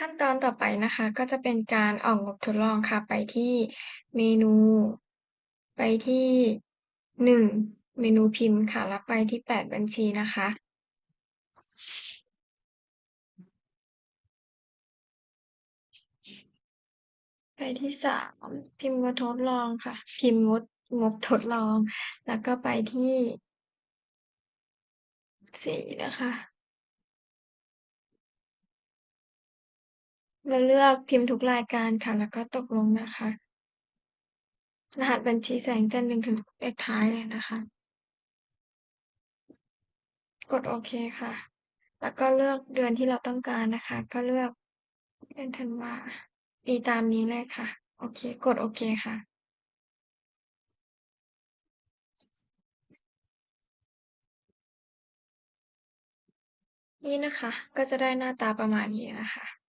ขั้นตอนต่อไปนะคะ ก็จะเป็นการออกงบทดลองค่ะ ไปที่เมนู ไปที่1เมนูพิมพ์ค่ะ แล้วไปที่8บัญชีนะคะ ไปที่3พิมพ์งบทดลองค่ะ พิมพ์งดงบทดลอง แล้วก็ไปที่4นะคะ แล้วเลือกพิมพ์ทุกรายการค่ะ แล้วก็ตกลงนะคะ รหัสบัญชีใส่ตั้งแต่1ถึงเลขท้ายเลยนะคะ กดโอเคค่ะ แล้วก็เลือกเดือนที่เราต้องการนะคะ ก็เลือกเดือนธันวาปีตามนี้เลยค่ะ โอเค กดโอเคค่ะนี่นะคะ ก็จะได้หน้าตาประมาณนี้นะคะ